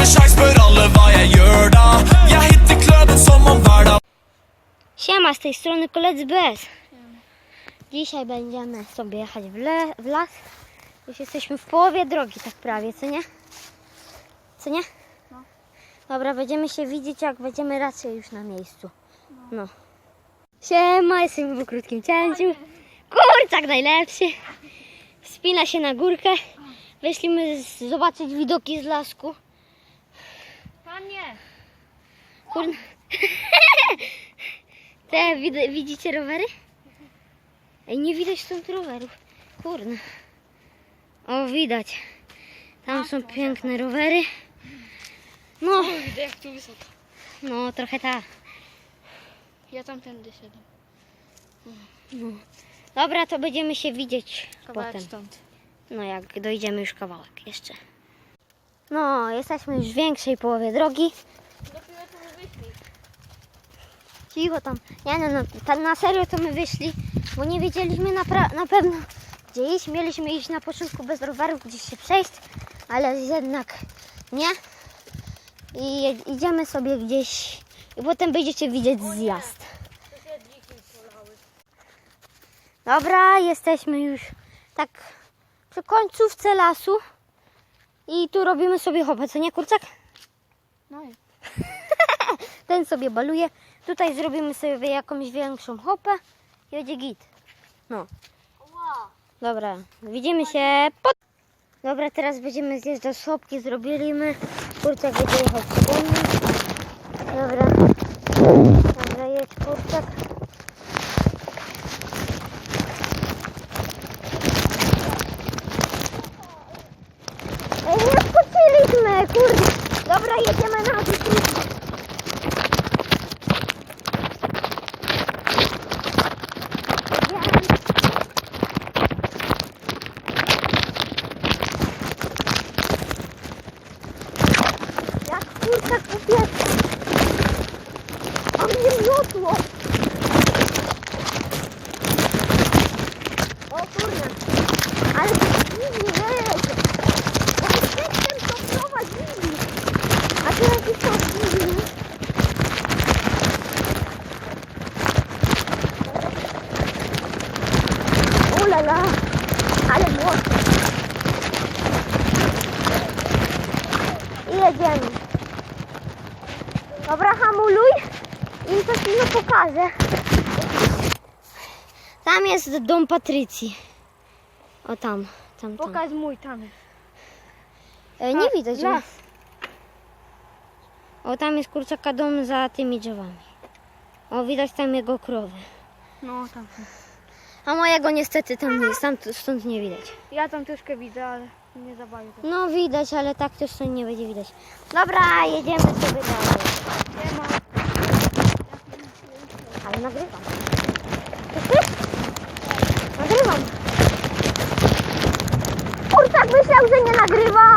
med sjanse for alle hva jeg gjør da. Jeg hitter kløden som om hver dag Siema, z tej strony koledzy bez. Dzisiaj będziemy sobie jechać w, le, w las. Już jesteśmy w połowie drogi, tak prawie, co nie? Co nie? Dobra, będziemy się widzieć, jak będziemy raczej już na miejscu. No. Siema, jesteśmy po krótkim cięciu. Kurczak najlepszy. Wspina się na górkę. Wyszliśmy z, zobaczyć widoki z lasku. Tam nie. Kurna. Te wid- widzicie rowery? Ej, nie widać stąd rowerów. Kurna. O, widać. Tam są piękne rowery. No, Widzę jak tu wysoko. no trochę tak. Ja tamtędy szedłem. Dobra, to będziemy się widzieć Kawałek potem. stąd. No, jak dojdziemy już kawałek jeszcze. No, jesteśmy już w większej połowie drogi. Dopiero tu my wyszli. Cicho tam. Nie no, no ta, na serio to my wyszli, bo nie wiedzieliśmy na, na pewno gdzie iść. Mieliśmy iść na początku bez rowerów, gdzieś się przejść, ale jednak nie. I idziemy sobie gdzieś i potem będziecie widzieć zjazd. Dobra, jesteśmy już tak przy końcówce lasu i tu robimy sobie hopę, co nie kurczak? No i Ten sobie baluje. Tutaj zrobimy sobie jakąś większą hopę i będzie git. No. Dobra, widzimy się pod... Dobra, teraz będziemy zjeżdżać z hopki, zrobiliśmy. Kurczak będzie jechał wspólnie. Dobra. Dobra, jedziemy na dół. Jak kurczak upiekł. A mnie miotło. Ulala. Ale mocno. I jedziemy. Dobra, hamuluj i coś mi pokażę. Tam jest dom Patrycji. O tam, tam, tam. pokaż mój tam. E, nie widać. go. Las. O, tam jest kurczaka dom za tymi drzewami. O, widać tam jego krowy. No tam. A mojego niestety tam nie jest, tam stąd nie widać. Ja tam troszkę widzę, ale nie za bardzo. No widać, ale tak też stąd nie będzie widać. Dobra, jedziemy sobie dalej. Nie ma. Ale nagrywam. Ty? Nagrywam. Kurczak myślał, że nie nagrywam.